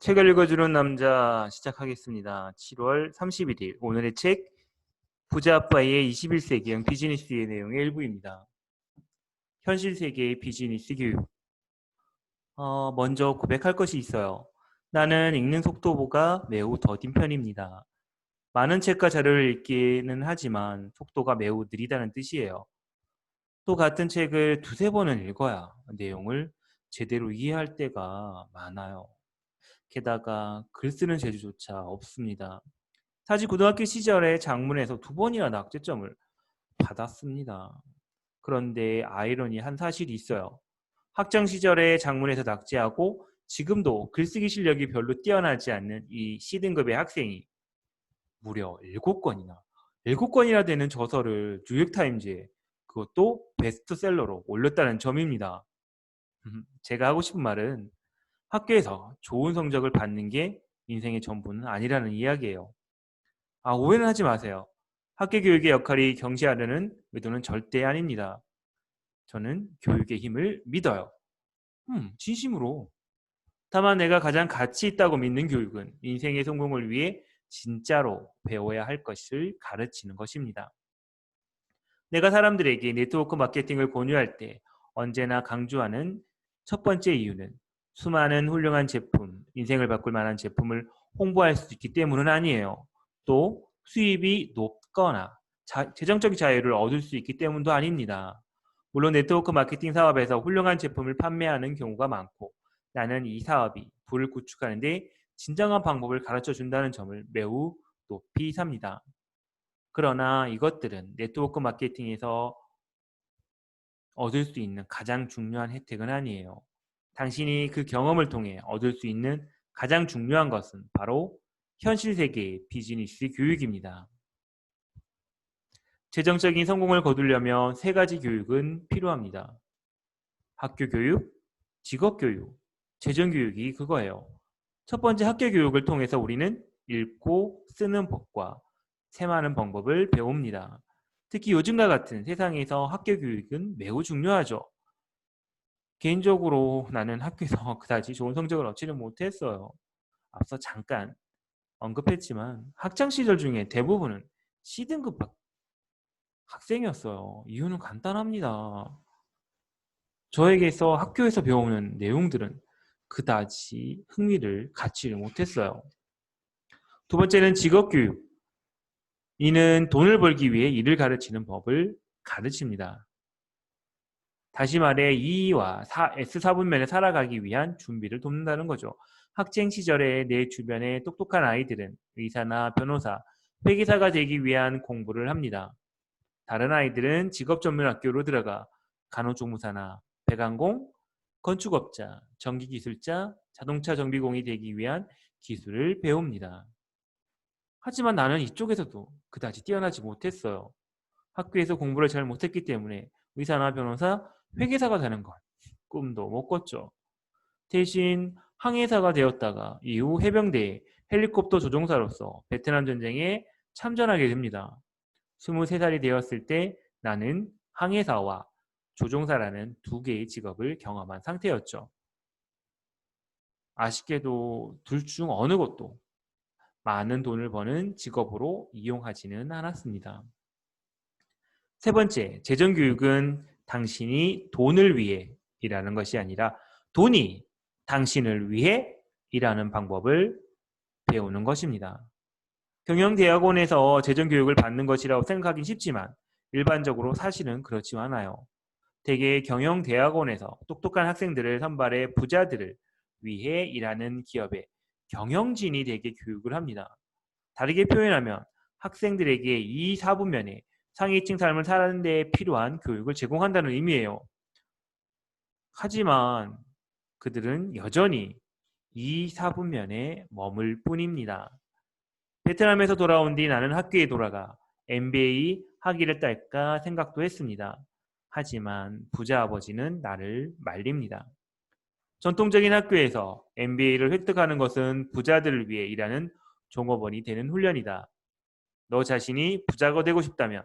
책을 읽어주는 남자 시작하겠습니다. 7월 31일 오늘의 책 부자 아빠의 21세기형 비즈니스의 내용의 일부입니다. 현실 세계의 비즈니스 교육 어, 먼저 고백할 것이 있어요. 나는 읽는 속도보가 매우 더딘 편입니다. 많은 책과 자료를 읽기는 하지만 속도가 매우 느리다는 뜻이에요. 또 같은 책을 두세 번은 읽어야 내용을 제대로 이해할 때가 많아요. 게다가 글 쓰는 재주조차 없습니다. 사실 고등학교 시절에 장문에서 두 번이나 낙제점을 받았습니다. 그런데 아이러니한 사실이 있어요. 학창 시절에 장문에서 낙제하고 지금도 글쓰기 실력이 별로 뛰어나지 않는 이 C등급의 학생이 무려 7권이나 7권이나 되는 저서를 뉴욕타임즈에 그것도 베스트셀러로 올렸다는 점입니다. 제가 하고 싶은 말은 학교에서 좋은 성적을 받는 게 인생의 전부는 아니라는 이야기예요. 아, 오해는 하지 마세요. 학교 교육의 역할이 경시하려는 의도는 절대 아닙니다. 저는 교육의 힘을 믿어요. 음, 진심으로. 다만 내가 가장 가치 있다고 믿는 교육은 인생의 성공을 위해 진짜로 배워야 할 것을 가르치는 것입니다. 내가 사람들에게 네트워크 마케팅을 권유할 때 언제나 강조하는 첫 번째 이유는 수많은 훌륭한 제품, 인생을 바꿀 만한 제품을 홍보할 수 있기 때문은 아니에요. 또 수입이 높거나 자, 재정적인 자유를 얻을 수 있기 때문도 아닙니다. 물론 네트워크 마케팅 사업에서 훌륭한 제품을 판매하는 경우가 많고 나는 이 사업이 부를 구축하는 데 진정한 방법을 가르쳐 준다는 점을 매우 높이 삽니다. 그러나 이것들은 네트워크 마케팅에서 얻을 수 있는 가장 중요한 혜택은 아니에요. 당신이 그 경험을 통해 얻을 수 있는 가장 중요한 것은 바로 현실 세계의 비즈니스 교육입니다. 재정적인 성공을 거두려면 세 가지 교육은 필요합니다. 학교 교육, 직업 교육, 재정 교육이 그거예요. 첫 번째 학교 교육을 통해서 우리는 읽고 쓰는 법과 세많은 방법을 배웁니다. 특히 요즘과 같은 세상에서 학교 교육은 매우 중요하죠. 개인적으로 나는 학교에서 그다지 좋은 성적을 얻지는 못했어요. 앞서 잠깐 언급했지만 학창 시절 중에 대부분은 C등급 학생이었어요. 이유는 간단합니다. 저에게서 학교에서 배우는 내용들은 그다지 흥미를 갖지를 못했어요. 두 번째는 직업교육. 이는 돈을 벌기 위해 일을 가르치는 법을 가르칩니다. 다시 말해 E와 S4분면에 살아가기 위한 준비를 돕는다는 거죠. 학생 시절에 내 주변의 똑똑한 아이들은 의사나 변호사, 회계사가 되기 위한 공부를 합니다. 다른 아이들은 직업 전문 학교로 들어가 간호조무사나 배관공, 건축업자, 전기기술자, 자동차 정비공이 되기 위한 기술을 배웁니다. 하지만 나는 이쪽에서도 그다지 뛰어나지 못했어요. 학교에서 공부를 잘 못했기 때문에 의사나 변호사, 회계사가 되는 건 꿈도 못 꿨죠. 대신 항해사가 되었다가 이후 해병대에 헬리콥터 조종사로서 베트남 전쟁에 참전하게 됩니다. 23살이 되었을 때 나는 항해사와 조종사라는 두 개의 직업을 경험한 상태였죠. 아쉽게도 둘 중 어느 것도 많은 돈을 버는 직업으로 이용하지는 않았습니다. 세 번째, 재정교육은 당신이 돈을 위해 일하는 것이 아니라 돈이 당신을 위해 일하는 방법을 배우는 것입니다. 경영대학원에서 재정교육을 받는 것이라고 생각하긴 쉽지만 일반적으로 사실은 그렇지 않아요. 대개 경영대학원에서 똑똑한 학생들을 선발해 부자들을 위해 일하는 기업의 경영진이 되게 교육을 합니다. 다르게 표현하면 학생들에게 이 사분면에 상위층 삶을 사는 데 필요한 교육을 제공한다는 의미예요. 하지만 그들은 여전히 이 사분면에 머물 뿐입니다. 베트남에서 돌아온 뒤 나는 학교에 돌아가 MBA 학위를 딸까 생각도 했습니다. 하지만 부자 아버지는 나를 말립니다. 전통적인 학교에서 MBA를 획득하는 것은 부자들을 위해 일하는 종업원이 되는 훈련이다. 너 자신이 부자가 되고 싶다면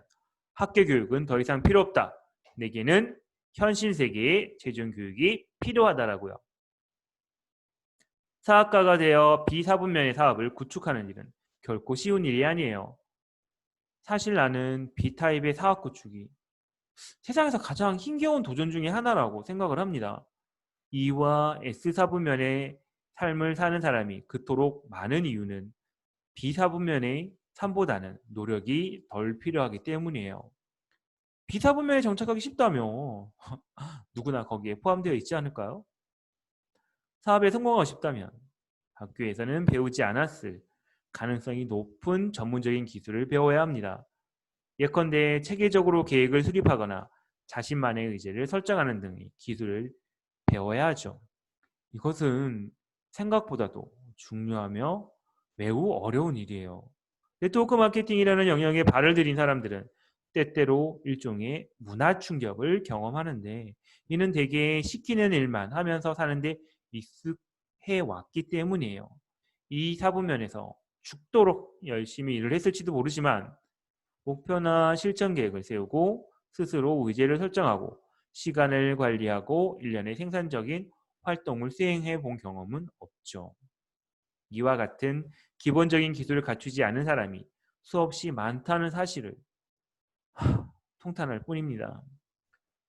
학교 교육은 더 이상 필요 없다. 내게는 현실 세계의 재정 교육이 필요하다라고요. 사업가가 되어 비사분면의 사업을 구축하는 일은 결코 쉬운 일이 아니에요. 사실 나는 B타입의 사업 구축이 세상에서 가장 힘겨운 도전 중의 하나라고 생각을 합니다. E와 S사분면의 삶을 사는 사람이 그토록 많은 이유는 B사분면의 삶보다는 노력이 덜 필요하기 때문이에요. B사분면에 정착하기 쉽다며 누구나 거기에 포함되어 있지 않을까요? 사업에 성공하고 싶다면 학교에서는 배우지 않았을 가능성이 높은 전문적인 기술을 배워야 합니다. 예컨대 체계적으로 계획을 수립하거나 자신만의 의지를 설정하는 등의 기술을 배워야 하죠. 이것은 생각보다도 중요하며 매우 어려운 일이에요. 네트워크 마케팅이라는 영역에 발을 들인 사람들은 때때로 일종의 문화 충격을 경험하는데 이는 대개 시키는 일만 하면서 사는데 익숙해 왔기 때문이에요. 이 사부면에서 죽도록 열심히 일을 했을지도 모르지만 목표나 실천 계획을 세우고 스스로 의제를 설정하고 시간을 관리하고 일련의 생산적인 활동을 수행해 본 경험은 없죠. 이와 같은 기본적인 기술을 갖추지 않은 사람이 수없이 많다는 사실을 하, 통탄할 뿐입니다.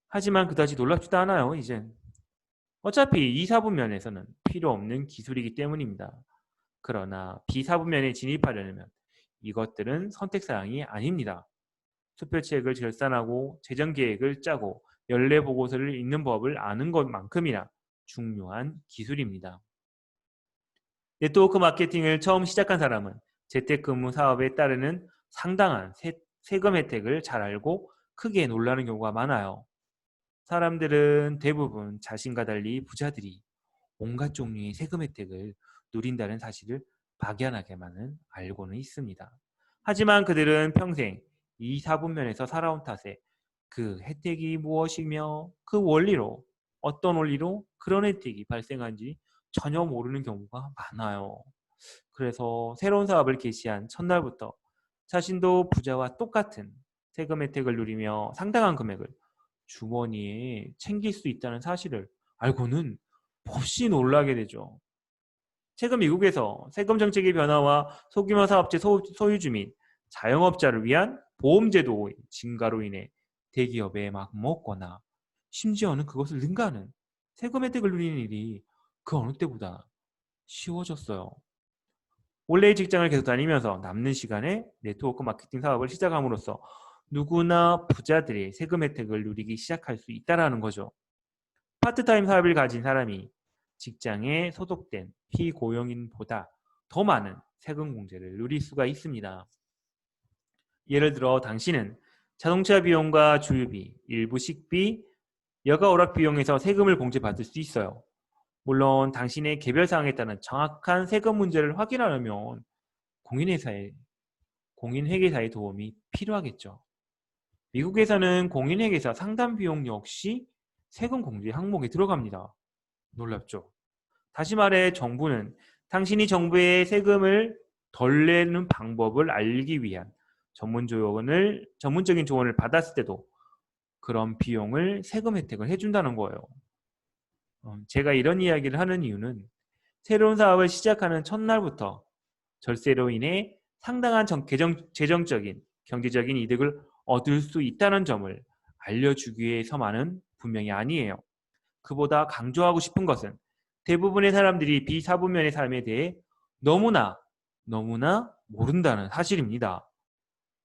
하지만 그다지 놀랍지도 않아요, 이젠. 어차피 이 사부면에서는 필요 없는 기술이기 때문입니다. 그러나 비사부면에 진입하려면 이것들은 선택사항이 아닙니다. 수표책을 결산하고 재정계획을 짜고 연례보고서를 읽는 법을 아는 것만큼이나 중요한 기술입니다. 네트워크 마케팅을 처음 시작한 사람은 재택근무 사업에 따르는 상당한 세, 세금 혜택을 잘 알고 크게 놀라는 경우가 많아요. 사람들은 대부분 자신과 달리 부자들이 온갖 종류의 세금 혜택을 누린다는 사실을 막연하게만은 알고는 있습니다. 하지만 그들은 평생 이 사분면에서 살아온 탓에 그 혜택이 무엇이며 그 원리로 어떤 원리로 그런 혜택이 발생한지 전혀 모르는 경우가 많아요. 그래서 새로운 사업을 개시한 첫날부터 자신도 부자와 똑같은 세금 혜택을 누리며 상당한 금액을 주머니에 챙길 수 있다는 사실을 알고는 몹시 놀라게 되죠. 최근 미국에서 세금 정책의 변화와 소규모 사업체 소, 유주 및 자영업자를 위한 보험제도의 증가로 인해 대기업에 막 먹거나 심지어는 그것을 능가하는 세금 혜택을 누리는 일이 그 어느 때보다 쉬워졌어요. 원래의 직장을 계속 다니면서 남는 시간에 네트워크 마케팅 사업을 시작함으로써 누구나 부자들의 세금 혜택을 누리기 시작할 수 있다는 거죠. 파트타임 사업을 가진 사람이 직장에 소속된 피고용인보다 더 많은 세금 공제를 누릴 수가 있습니다. 예를 들어 당신은 자동차 비용과 주유비, 일부 식비, 여가 오락 비용에서 세금을 공제받을 수 있어요. 물론 당신의 개별 사항에 따른 정확한 세금 문제를 확인하려면 공인회사의 공인회계사의 도움이 필요하겠죠. 미국에서는 공인회계사 상담 비용 역시 세금 공제 항목에 들어갑니다. 놀랍죠? 다시 말해 정부는 당신이 정부의 세금을 덜 내는 방법을 알기 위한 전문 조언을 전문적인 조언을 받았을 때도 그런 비용을 세금 혜택을 해준다는 거예요. 어, 제가 이런 이야기를 하는 이유는 새로운 사업을 시작하는 첫날부터 절세로 인해 상당한 정, 재정, 재정적인 경제적인 이득을 얻을 수 있다는 점을 알려주기 위해서만은 분명히 아니에요. 그보다 강조하고 싶은 것은 대부분의 사람들이 비사부면의 삶에 대해 너무나 너무나 모른다는 사실입니다.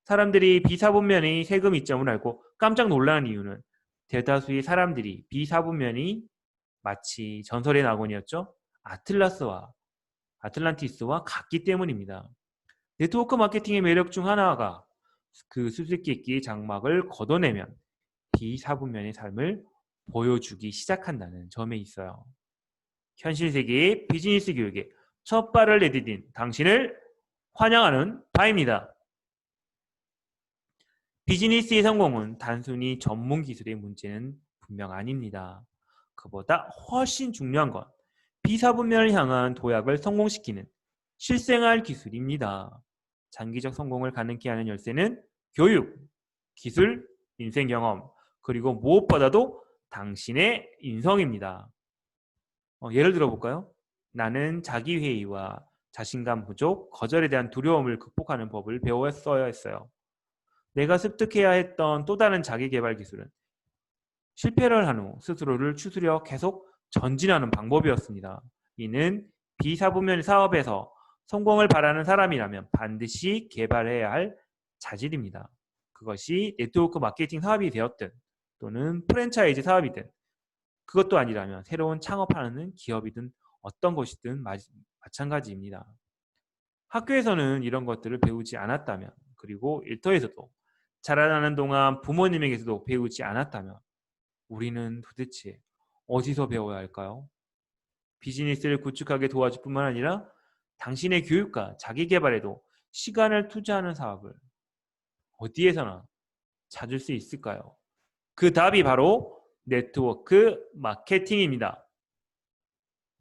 사람들이 비사분면의 세금 이점을 알고 깜짝 놀라는 이유는 대다수의 사람들이 비사분면이 마치 전설의 낙원이었죠. 아틀라스와 아틀란티스와 같기 때문입니다. 네트워크 마케팅의 매력 중 하나가 그 수수께끼의 장막을 걷어내면 비사분면의 삶을 보여주기 시작한다는 점에 있어요. 현실 세계의 비즈니스 교육에 첫 발을 내디딘 당신을 환영하는 바입니다. 비즈니스의 성공은 단순히 전문 기술의 문제는 분명 아닙니다. 그보다 훨씬 중요한 건 비사분면을 향한 도약을 성공시키는 실생활 기술입니다. 장기적 성공을 가능케 하는 열쇠는 교육, 기술, 인생 경험, 그리고 무엇보다도 당신의 인성입니다. 어, 예를 들어 볼까요? 나는 자기회의와 자신감 부족, 거절에 대한 두려움을 극복하는 법을 배웠어야 했어요. 내가 습득해야 했던 또 다른 자기개발 기술은 실패를 한 후 스스로를 추스려 계속 전진하는 방법이었습니다. 이는 비사부면 사업에서 성공을 바라는 사람이라면 반드시 개발해야 할 자질입니다. 그것이 네트워크 마케팅 사업이 되었든 또는 프랜차이즈 사업이든 그것도 아니라면 새로운 창업하는 기업이든 어떤 것이든 마, 마찬가지입니다. 학교에서는 이런 것들을 배우지 않았다면 그리고 일터에서도 자라나는 동안 부모님에게서도 배우지 않았다면 우리는 도대체 어디서 배워야 할까요? 비즈니스를 구축하게 도와줄 뿐만 아니라 당신의 교육과 자기 개발에도 시간을 투자하는 사업을 어디에서나 찾을 수 있을까요? 그 답이 바로 네트워크 마케팅입니다.